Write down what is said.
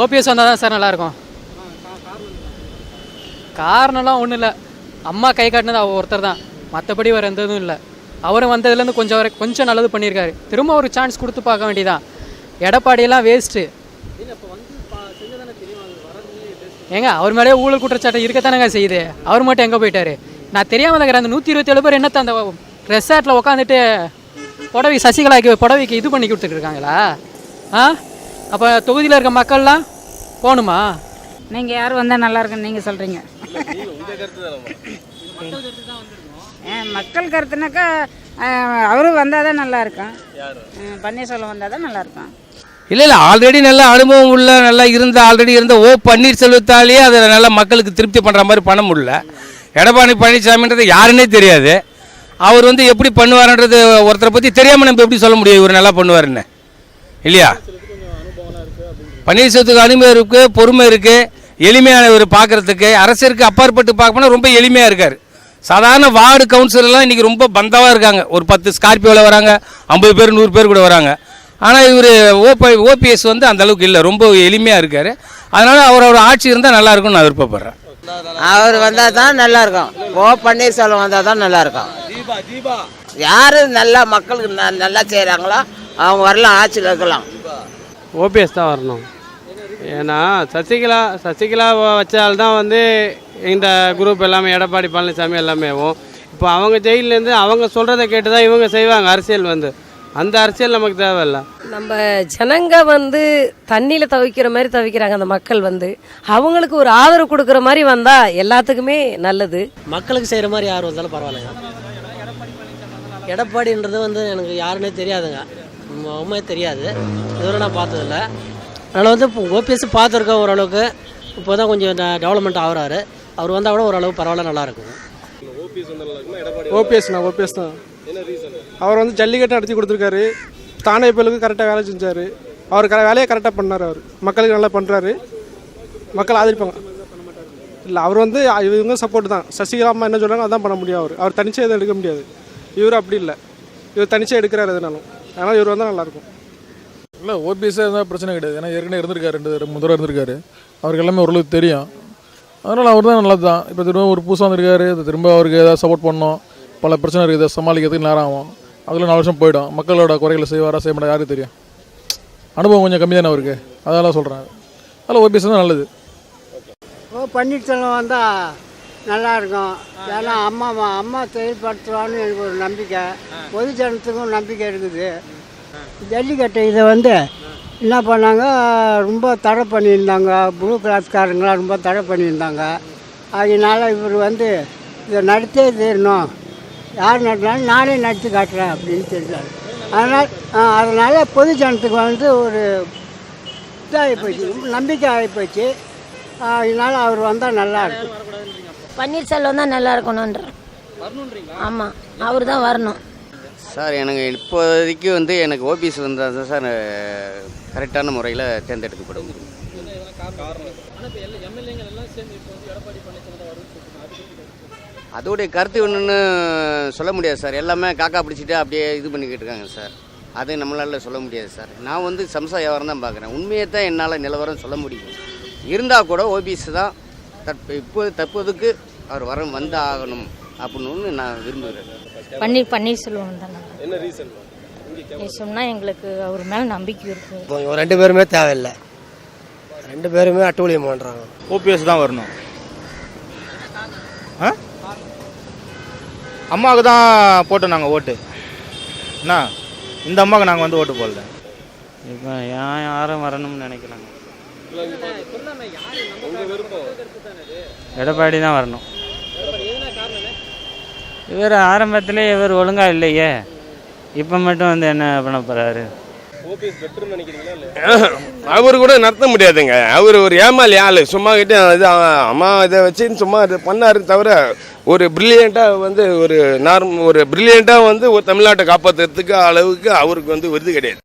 OPS வந்தால் தான் sir நல்லாயிருக்கும். காரணம்லாம் ஒன்றும் இல்லை. அம்மா கை காட்டினது அவர் ஒருத்தர் தான். மற்றபடி வேறு எந்த இதுவும் இல்லை. அவரும் வந்ததுலேருந்து கொஞ்சம் வரை கொஞ்சம் நல்லது பண்ணியிருக்காரு. திரும்ப ஒரு சான்ஸ் கொடுத்து பார்க்க வேண்டியதான் எடப்பாடியெல்லாம் வேஸ்ட்டு ஏங்க அவர் மேலே ஊழல் குற்றச்சாட்டு இருக்கத்தானங்க செய்யுது. அவர் மட்டும் எங்கே போயிட்டாரு? நான் தெரியாமல் இருக்கிறேன். அந்த நூற்றி இருபத்தேழு பேர் என்னத்த அந்த ரெசார்ட்டில் உட்காந்துட்டு புடவை சசிகலாக்கு புடவைக்கு இது பண்ணி கொடுத்துட்டு இருக்காங்களா? ஆ? அப்போ தொகுதியில் இருக்க மக்கள்லாம் போகணுமா? நீங்கள் யார் வந்தால் நல்லா இருக்குன்னு நீங்கள் சொல்கிறீங்க மக்கள் கருத்துனாக்கா அவரும் வந்தால் தான் நல்லா இருக்கும். பன்னீர்செல்வம் வந்தால் தான் நல்லா இருக்கும். இல்லை இல்லை ஆல்ரெடி நல்ல அனுபவம் உள்ள நல்லா இருந்த ஆல்ரெடி இருந்த ஓ பன்னீர்செல்வத்தாலேயே அதை நல்லா மக்களுக்கு திருப்தி பண்ணுற மாதிரி பண்ண முடியல. எடப்பாடி பழனிசாமின்றது யாருன்னே தெரியாது. அவர் வந்து எப்படி பண்ணுவாருன்றது ஒருத்தரை பற்றி தெரியாமல் நம்ம எப்படி சொல்ல முடியும் இவர் நல்லா பண்ணுவாருன்னு? இல்லையா? பன்னீர்செல்வத்துக்கு அனுமதி இருக்குது பொறுமை இருக்குது எளிமையான இவர் பார்க்குறதுக்கு அரசியலுக்கு அப்பாற்பட்டு பார்க்கணும்னா ரொம்ப எளிமையாக இருக்கார். சாதாரண வார்டு கவுன்சிலர்லாம் இன்றைக்கி ரொம்ப பந்தாவாக இருக்காங்க. ஒரு பத்து ஸ்கார்பியோவில் வராங்க ஐம்பது பேர் நூறு பேர் கூட வராங்க. ஆனால் இவர் ஓபி ஓபிஎஸ் வந்து அந்த அளவுக்கு இல்லை ரொம்ப எளிமையாக இருக்கார். அதனால் அவரோட ஆட்சி இருந்தால் நல்லாயிருக்கும்னு நான் விருப்பப்படுறேன். அவர் வந்தால் தான் நல்லா இருக்கும். ஓ பன்னீர்செல்வம் வந்தால் தான் நல்லா இருக்கும். யார் நல்லா மக்களுக்கு ந- நல்லா செய்கிறாங்களோ அவங்க வரலாம் ஆட்சியில் இருக்கலாம். ஓபிஎஸ் தான் வரணும். ஏன்னா சசிகலா சசிகலா வச்சால்தான் வந்து இந்த குரூப் எல்லாமே எடப்பாடி பழனிசாமி எல்லாமேவும் இப்போ அவங்க ஜெயிலேருந்து அவங்க சொல்கிறத கேட்டு தான் இவங்க செய்வாங்க அரசியல் வந்து. அந்த அரசியல் நமக்கு தேவையில்ல. நம்ம ஜனங்க வந்து தண்ணியில் தவிக்கிற மாதிரி தவிக்கிறாங்க அந்த மக்கள் வந்து. அவங்களுக்கு ஒரு ஆதரவு கொடுக்குற மாதிரி வந்தால் எல்லாத்துக்குமே நல்லது. மக்களுக்கு செய்கிற மாதிரி யார் வந்தாலும் பரவாயில்லைங்க. எடப்பாடின்றது வந்து எனக்கு யாருன்னே தெரியாதுங்க. உண்மை தெரியாது. இதுவரை நான் பார்த்ததில்ல. அதனால் வந்து இப்போ ஓபிஎஸ் பார்த்துருக்கோம் ஓரளவுக்கு இப்போ தான் கொஞ்சம் டெவலப்மெண்ட் ஆகுறாரு. அவர் வந்தால் கூட ஓரளவு பரவாயில்ல நல்லா இருக்கும். ஓபிஎஸ்ண்ணா ஓபிஎஸ் தான் அவர் வந்து ஜல்லிக்கட்டு நடத்தி கொடுத்துருக்காரு. தானே பேருக்கு கரெக்டாக வேலை செஞ்சார். அவர் க வேலையை கரெக்டாக பண்ணார் அவர். மக்களுக்கு நல்லா பண்ணுறாரு மக்கள் ஆதரிப்பாங்க. இல்லை அவர் வந்து இவங்க சப்போர்ட் தான். சசிகலா அம்மா என்ன சொல்கிறாங்க அதான் பண்ண முடியும் அவர். அவர் தனிச்சே எதுவும் எடுக்க முடியாது. இவர் அப்படி இல்லை. இவர் தனிச்சே எடுக்கிறாரு எதுனாலும். அதனால் இவர் வந்தால் நல்லாயிருக்கும். இல்லை ஓபிஎஸ்ஸாக இருந்தால் பிரச்சனை கிடையாது. ஏன்னா ஏற்கனவே இருந்திருக்காரு ரெண்டு மூணு தடவை இருந்திருக்காரு. அவருக்கு எல்லாமே ஓரளவுக்கு தெரியும். அதனால் அவர் தான் நல்லது தான் இப்போ திரும்ப ஒரு புதுசாக வந்திருக்காரு இது திரும்ப அவருக்கு ஏதாவது சப்போர்ட் பண்ணணும். பல பிரச்சனை இருக்குது அதை சமாளிக்கிறதுக்கு நேரம் ஆகும். அதில் நாலு வருஷம் போயிடும். மக்களோட குறைகளை செய்வாரா செய்ய மாட்டா யாருக்கு தெரியும்? அனுபவம் கொஞ்சம் கம்மி தானே அவருக்கு அதெல்லாம் சொல்கிறேன் அதில் ஓபிஎஸ் தான் நல்லது. ஓ பன்னீர்செல்வம் வந்தால் நல்லா இருக்கும் ஏன்னா அம்மா அம்மா செயல்படுத்துவான்னு எனக்கு ஒரு நம்பிக்கை. பொது ஜனத்துக்கும் நம்பிக்கை இருக்குது. ஜல்லிக்கட்டு இதை வந்து என்ன பண்ணாங்க? ரொம்ப தடை பண்ணியிருந்தாங்க. ப்ளூ கிளாஸ்காரங்களாம் ரொம்ப தடை பண்ணியிருந்தாங்க. அதனால இவர் வந்து இதை நடத்தே தீரணும். யார் நடத்தினாலும் நானே நடத்தி காட்டுறேன் அப்படின்னு தெரிஞ்சார் அதனால் அதனால் பொது ஜனத்துக்கு வந்து ஒரு இதாகி போச்சு. ரொம்ப நம்பிக்கை ஆகி போச்சு அதனால அவர் வந்தால் நல்லா இருக்கும். பன்னீர்செல்வம் தான் நல்லா இருக்கணுன்ற ஆமாம் அவர் தான் வரணும். சார் எனக்கு இப்போதைக்கு வந்து எனக்கு ஓபிஎஸ் வந்தால் தான் சார் கரெக்டான முறையில் தேர்ந்தெடுக்கப்படும். அதோடைய கருத்து ஒன்றுன்னு சொல்ல முடியாது சார். எல்லாமே காக்கா பிடிச்சிட்டு அப்படியே இது பண்ணிக்கிட்டு இருக்காங்க சார். அது நம்மளால் சொல்ல முடியாது சார். நான் வந்து சம்சா வியாபாரம் தான் பார்க்குறேன். உண்மையை தான் என்னால் நிலவரம் சொல்ல முடியும். இருந்தால் கூட ஓபிஎஸ் தான் தற்ப இப்போ தற்போதுக்கு அவர் வர வந்து ஆகணும் அப்படின்னு நான் விரும்புகிறேன். பன்னீர் பன்னீர்செல்வம் தான்? என்ன ரீசன் சொன்னால் எங்களுக்கு அவர் மேலே நம்பிக்கை இருக்குது இப்போ ரெண்டு பேருமே தேவையில்லை. ரெண்டு பேருமே அட்டூழியம் பண்ணுறாங்க ஓபிஎஸ் தான் வரணும். ஆ? அம்மாவுக்கு தான் போட்டோம் நாங்கள் ஓட்டு. என்ன? இந்த அம்மாவுக்கு நாங்கள் வந்து ஓட்டு போடல. இப்போ ஏன் யாரும் வரணும்னு நினைக்கிறாங்க? எடப்பாடி தான் வரணும். இவர் ஆரம்பத்தில் இவர் ஒழுங்கா இல்லையே. இப்போ மட்டும் வந்து என்ன பண்ண போறாரு? அவர் கூட நடத்த முடியாதுங்க. அவர் ஒரு ஏமாளி ஆள். சும்மா கிட்டே இது அம்மா இதை வச்சு சும்மா இது பண்ணாரு தவிர ஒரு பிரில்லியண்ட்டாக வந்து ஒரு நார்ம் ஒரு பிரில்லியண்ட்டாக வந்து ஒரு தமிழ்நாட்டை காப்பாற்றுறதுக்கு அளவுக்கு அவருக்கு வந்து விருது கிடையாது.